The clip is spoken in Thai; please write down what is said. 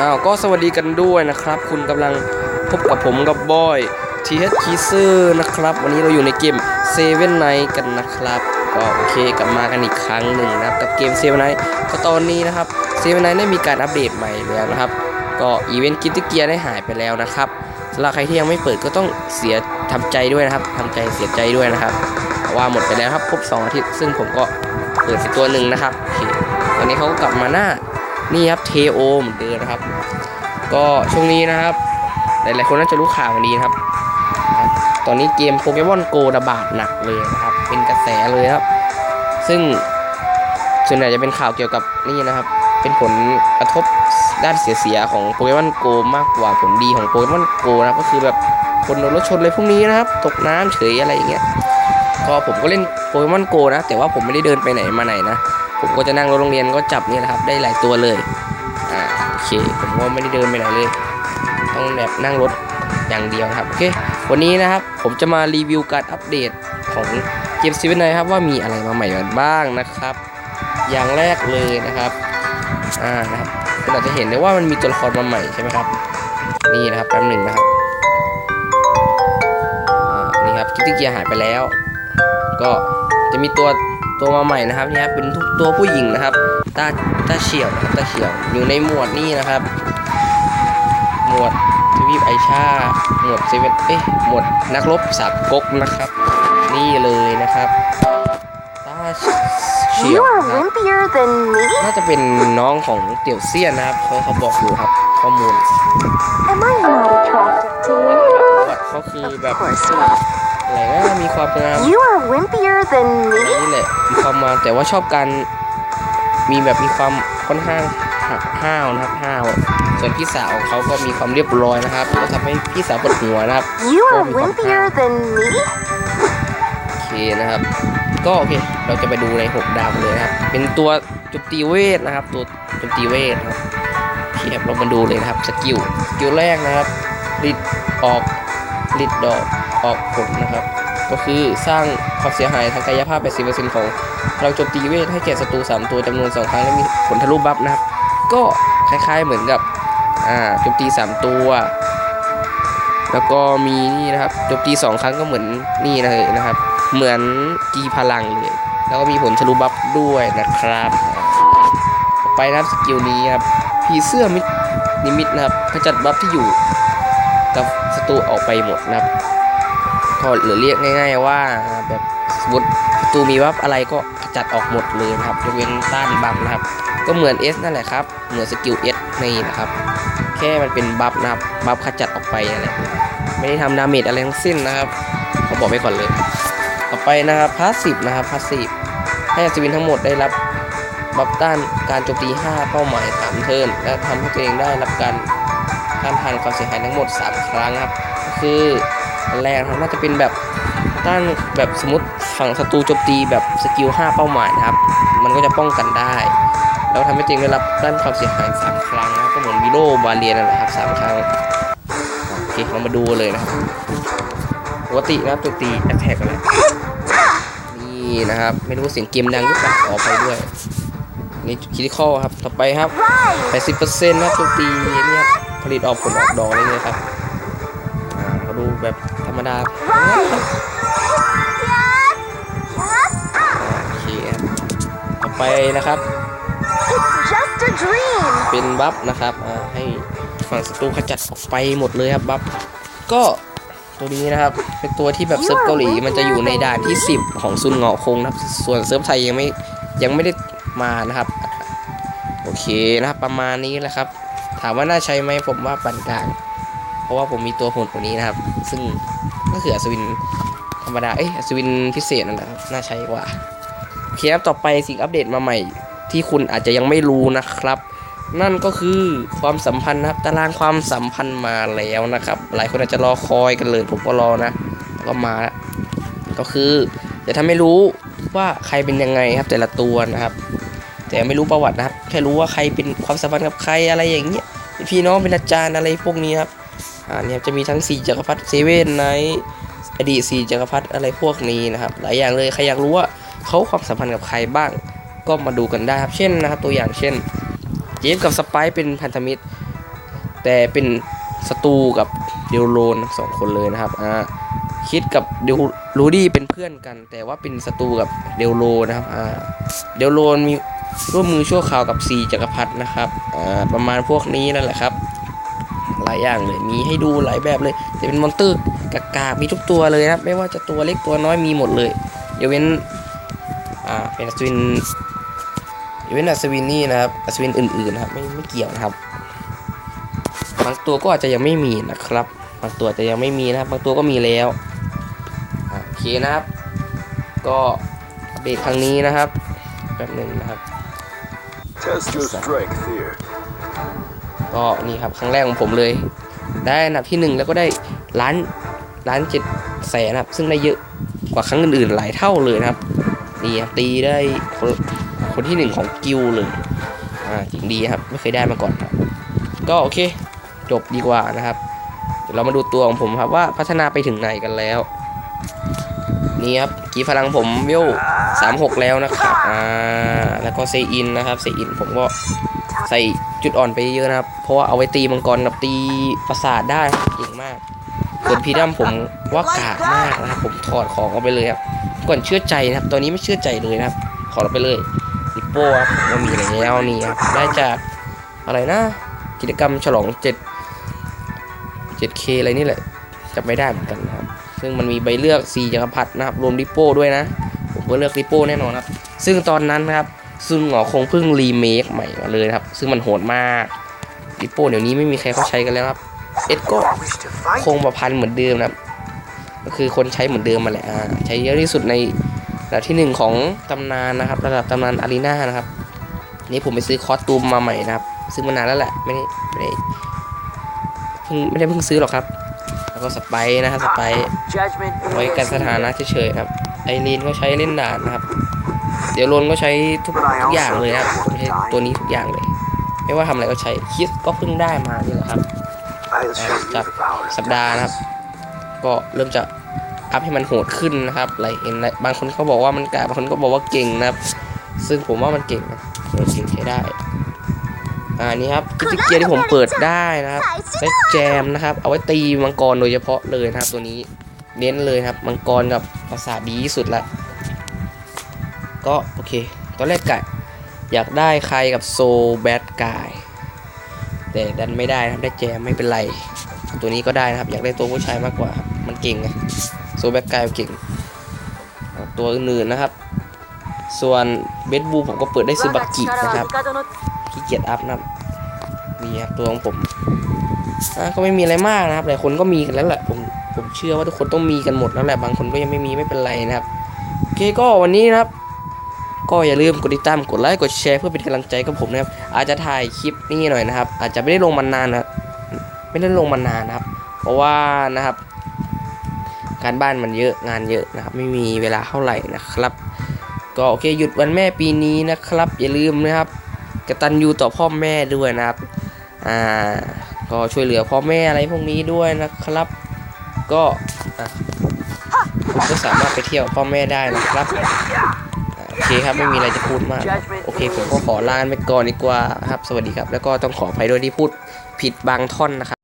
อ้าวก็สวัสดีกันด้วยนะครับ คุณกำลังพบกับผมกับบอยทีเฮดคีเซอร์นะครับ วันนี้เราอยู่ในเกมเซเว่นไนกันนะครับ ก็โอเคกลับมากันอีกครั้งหนึ่งนะครับ กับเกมเซเว่นไนก็ตอนนี้นะครับเซเว่นไนได้มีการอัปเดตใหม่แล้วนะครับ ก็อีเวนต์กิตเกียร์ได้หายไปแล้วนะครับสำหรับใครที่ยังไม่เปิดก็ต้องเสียทำใจด้วยนะครับทำใจเสียใจด้วยนะครับว่าหมดไปแล้วครับครบ2อาทิตย์ซึ่งผมก็เปิดไปตัวหนึ่งนะครับโอเคตอนนี้เขาก็กลับมาหน้า นี่ครับเทโอเหมือนเดิมนะครับ ก็ช่วงนี้นะครับ หลายๆคนน่าจะรู้ข่าวกันดีนะครับ ตอนนี้เกมโปเกมอนโกระบาดหนักเลยนะครับ เป็นกระแสเลยครับ ซึ่งส่วนใหญ่จะเป็นข่าวเกี่ยวกับนี่นะครับ เป็นผลกระทบด้านเสียๆของโปเกมอนโกมากกว่าผลดีของโปเกมอนโกนะครับ ก็คือแบบคนโดนรถชนอะไรพวกนี้นะครับ ตกน้ำเฉยอะไรอย่างเงี้ย ก็ผมก็เล่นโปเกมอนโกนะ แต่ว่าผมไม่ได้เดินไปไหนมาไหนนะ ผมก็จะนั่งรถโรงเรียนก็จับนี่นะครับ ได้หลายตัวเลยอ่าโอเค ผมก็ไม่ได้เดินไปไหนเลย ต้องแบบนั่งรถอย่างเดียวครับโอเควันนี้นะครับผมจะมารีวิวการอัปเดตของเกมซีเวนไนครับว่ามีอะไรมาใหม่บ้างนะครับ อย่างแรกเลยนะครับอ่านะครับคุณอาจจะเห็นได้ว่ามันมีตัวละครมาใหม่ใช่ไหมครับ นี่นะครับแป๊บหนึ่งนะครับอ่านี่ครับกิตติเกียร์หายไปแล้ว ก็ จะมีตัวตัวมาใหม่นะครับนี่ครับเป็นทุกตัวผู้หญิงนะครับตาตาเฉียวนะครับตาเฉียวอยู่ในหมวดนี่นะครับ หมวดทวีปไอชาหมวดเซเว่นเอ๊ะหมวดนักรบสามก๊กนะครับ นี่เลยนะครับตาเฉีย You ว are นะครับ wimpier than me? น่าจะเป็นน้องของเตี่ยวเซียนนะครับเขาเขาบอกอยู่ครับข้อมูล Am I not attractive to you? ว่าเขาคือแบบ Of course not. อะไรนะมีความงาม You are wimpier than อัน me? นี่แหละมีความงามแต่ว่าชอบการมีแบบมีความค่อนข้างหักห้าวนะครับห้าวส่วนพี่สาวของเขาก็มีความเรียบร้อยนะครับก็ทำให้พี่สาวปวดหัวนะครับ You are Oh, my God. wimpier than me? โอเคนะครับ ก็โอเคเราจะไปดูใน6ดาวเลยนะครับ เป็นตัวจุตีเวทนะครับ ตัวจุตีเวทนะครับโอเคครับเรามาดูเลยนะครับสกิลสกิลแรกนะครับริดออกริดดอก ออกผลนะครับ ก็คือสร้างความเสียหายทางกายภาพ 80%ของพลังโจมตีเวทให้แก่ศัตรู 3 ตัวจำนวน 2 ครั้ง และมีผลทะลุบัฟนะครับ ก็คล้ายๆเหมือนกับอ่าโจมตี 3 ตัว แล้วก็มีนี่นะครับโจมตี 2 ครั้งก็เหมือนนี่เลยนะครับ เหมือนกีพลังเลย แล้วก็มีผลทะลุบัฟด้วยนะครับ ไปนะครับสกิลนี้ครับผีเสื้อมิดนิมิตนะครับขจัดบัฟที่อยู่กับศัตรูออกไปหมดนะครับ ก็หรือเรียกง่าย ๆ ว่าแบบสมมติศัตรูมีบัฟอะไรก็จัดออกหมดเลยนะครับยกเว้นต้านบัฟนะครับ ก็เหมือน S นั่นแหละครับ เหมือนสกิล S นี่นะครับ แค่มันเป็นบัฟนะครับ บัฟขจัดออกไปนั่นแหละไม่ได้ทำดาเมจอะไรทั้งสิ้นนะครับเขาบอกไว้ก่อนเลย ต่อไปนะครับพาสซีฟนะครับพาสซีฟให้อัศวินทั้งหมดได้รับบัฟต้านการโจมตี 5 เป้าหมาย 3 เทิร์นและทำให้ตัวเองได้รับการต้านทานความเสียหายทั้งหมด 3 ครั้งครับก็คือ อันแรกนะครับน่าจะเป็นแบบต้านแบบสมมติฝั่งศัตรูโจมตีแบบสกิล 5 เป้าหมายนะครับ มันก็จะป้องกันได้ แล้วทำให้ตัวเองได้รับต้านความเสียหาย 3 ครั้งนะครับก็เหมือนวิโรบาเลียนั่นแหละครับ 3 ครั้ง โอเค เรามาดูเลยนะครับปกตินะครับตัวตีแอตแทกอะไรนี่นะครับ ไม่รู้เสียงเกมดังหรือเปล่าขอกไปด้วย นี่คิดข้อครับ ต่อไปครับ 80%นะครับตัวตีเนี่ยผลิตออกผลออกดอกอะไรเลยครับอ่าดูแบบ รรมดา Right. Yes. Yes. โอเคครับต่อไปนะครับ It's just a dream. เป็นบัฟนะครับอ่าให้ฝั่งศัตรูขจัดออกไปหมดเลยครับบัฟก็ตัวนี้นะครับ เป็นตัวที่แบบเซิร์ฟเกาหลีมันจะอยู่ในด่านที่ 10 ของซุนเหงาะคงนะครับ ส่วนเซิร์ฟไทยยังไม่ยังไม่ได้มานะครับ โอเคนะครับประมาณนี้แหละครับ ถามว่าน่าใช้ไหมผมว่าปานกลาง เพราะว่าผมมีตัวโหดกว่านี้นะครับ ซึ่งก็คืออัศวินธรรมดา เอ้ยอัศวินพิเศษนั่นแหละครับ น่าใช้กว่า โอเคครับ ต่อไปสิ่งอัปเดตมาใหม่ ที่คุณอาจจะยังไม่รู้นะครับ นั่นก็คือความสัมพันธ์นะครับ ตารางความสัมพันธ์มาแล้วนะครับ หลายคนอาจจะรอคอยกันเลย ผมก็รอนะ ก็มาแล้วก็คือจะทำให้รู้ว่าใครเป็นยังไงครับ แต่ละตัวนะครับ แต่ไม่รู้ประวัตินะครับ แค่รู้ว่าใครเป็นความสัมพันธ์กับใครอะไรอย่างเงี้ยพี่น้องเป็นอาจารย์อะไรพวกนี้ครับ อ่าเนี่ยจะมีทั้งสี่จักรพรรดิเซเว่นไนท์อดีตสี่จักรพรรดิอะไรพวกนี้นะครับ หลายอย่างเลยใครอยากรู้ว่าเขาความสัมพันธ์กับใครบ้าง ก็มาดูกันได้ครับ เช่นนะครับ ตัวอย่างเช่น เจฟกับสไปซ์เป็นพันธมิตร แต่เป็นศัตรูกับเดลโลนสองคนเลยนะครับอ่าคิดกับเดลลูดี้เป็นเพื่อนกัน แต่ว่าเป็นศัตรูกับเดลโลนะครับอ่าเดลโลนมีร่วมมือชั่วคราวกับซีจักรพรรดินะครับอ่าประมาณพวกนี้นั่นแหละครับายอย่างเลย มีให้ดูหลายแบบเลย แต่เป็นมอนเตอร์กากามีทุกตัวเลยนะ ไม่ว่าจะตัวเล็กตัวน้อยมีหมดเลยเดี๋ยกเว้น อ่า เป็นอัศวินเดี๋ยกเว้นอัศวินนี่นะครับอัศวินอื่นๆนะครับ ไม่ไม่เกี่ยวนะครับ บางตัวก็อาจจะยังไม่มีนะครับ บางตัวจะยังไม่มีนะครับ บางตัวก็มีแล้วอะโอเคนะครับ ก็อัปเดตครั้งนี้นะครับ แป๊บหนึ่งนะครับ Test your strength here. ก็นี่ครับครั้งแรกของผมเลย ได้อันดับที่หนึ่งแล้วก็ได้ล้านล้านเจ็ดแสนครับ ซึ่งได้เยอะกว่าครั้งอื่นๆหลายเท่าเลยนะครับนี่ครับตีได้คนคนที่หนึ่งของกิลเลยอ่าจริงดีครับไม่เคยได้มาก่อนครับ ก็โอเค จบดีกว่านะครับเดี๋ยวเรามาดูตัวของผมครับว่าพัฒนาไปถึงไหนกันแล้ว นี่ครับกีพลังผมเวล สามหกแล้วนะครับอ่าแล้วก็เซอินนะครับเซอินผมก็ใส่จุดอ่อนไปเยอะนะครับ เพราะว่าเอาไว้ตีมังกรกับตีประสาทได้เก่งมากส่วนพีดัมผมว่ากากมากนะครับผมถอดของเอาไปเลยครับก่อนเชื่อใจนะครับตอนนี้ไม่เชื่อใจเลยนะครับขอเราไปเลยลิปโป้ครับผมก็มีแล้วนี่ครับได้จากอะไรนะ กิจกรรมฉลอง7 7K อะไรนี่แหละจำไม่ได้เหมือนกันนะครับ ซึ่งมันมีใบเลือก4จักรพรรดินะครับรวมลิปโป้ด้วยนะ ผมก็เลือกลิปโป้แน่นอนครับ ซึ่งตอนนั้นนะครับซึ่งหงอคงเพิ่งรีเมคใหม่มาเลยครับ ซึ่งมันโหดมากลิปโป้เดี๋ยวนี้ไม่มีใครเขาใช้กันแล้วครับ เอ็ดก็คงประพันธ์เหมือนเดิมนะครับก็คือคนใช้เหมือนเดิมมาแหละใช้เยอะที่สุดในระดับที่หนึ่งของตำนานนะครับ ระดับตำนานอารีนานะครับ นี่ผมไปซื้อคอสตูมมาใหม่นะครับซื้อมานานแล้วแหละไม่ได้ไม่ได้เพิ่งไม่ได้เพิ่งซื้อหรอกครับ แล้วก็สไปร์นะครับสไปร์ไว้กันสถานะเฉยๆครับ ไอรีนก็ใช้เล่นด่านนะครับ เดี๋ยวโรนก็ใช้ทุกทุกอย่างเลยนะครับใช้ตัวนี้ทุกอย่างเลย ไม่ว่าทำอะไรก็ใช้คิดก็เพิ่งได้มานี่แหละครับ I'll show you Chap. the powers. สัปดาห์นะครับ ก็เริ่มจะอัพให้มันโหดขึ้นนะครับหลายเห็นบางคนเขาบอกว่ามันกากบางคนก็บอกว่าเก่งนะครับ ซึ่งผมว่ามันเก่งนะมันเก่งใช้ได้อ่านี่ครับกิจเกียร์ที่ผมเปิดได้นะครับได้แจมนะครับ เอาไว้ตีมังกรโดยเฉพาะเลยนะครับตัวนี้ เน้นเลยครับ มังกรกับปราสาทดีที่สุดละ ก็โอเค ตอนแรกกะอยากได้ใครกับโซแบดกาย แต่ดันไม่ได้นะครับได้แจมไม่เป็นไร ตัวนี้ก็ได้นะครับ อยากได้ตัวผู้ชายมากกว่าครับมันเก่งไงโซแบดกายเก่ง ตัวอื่นๆนะครับ ส่วนเบสบูผมก็เปิดได้ซื้อบักกินะครับขี้เกียจอัพนะครับนี่ครับตัวของผมก็ไม่มีอะไรมากนะครับหลายคนก็มีกันแล้วแหละผม ผมเชื่อว่าทุกคนต้องมีกันหมดแล้วแหละบางคนก็ยังไม่มีไม่เป็นไรนะครับโอเคก็วันนี้นะครับ ก็อย่าลืมกดติดตามกดไลค์กดแชร์เพื่อเป็นกำลังใจกับผมนะครับ อาจจะถ่ายคลิปนี่หน่อยนะครับ อาจจะไม่ได้ลงมานานนะไม่ได้ลงมานานนะครับ เพราะว่านะครับ การบ้านมันเยอะงานเยอะนะครับ ไม่มีเวลาเท่าไหร่นะครับ ก็โอเคหยุดวันแม่ปีนี้นะครับ อย่าลืมนะครับกตัญญูต่อพ่อแม่ด้วยนะครับ อ่า ก็ช่วยเหลือพ่อแม่อะไรพวกนี้ด้วยนะครับ ก็คุณก็สามารถไปเที่ยวพ่อแม่ได้นะครับโอเคครับไม่มีอะไรจะพูดมาก โอเคผมก็ขอลาไปก่อนดีกว่าครับ สวัสดีครับ แล้วก็ต้องขออภัยด้วยที่พูดผิดบางท่อนนะครับ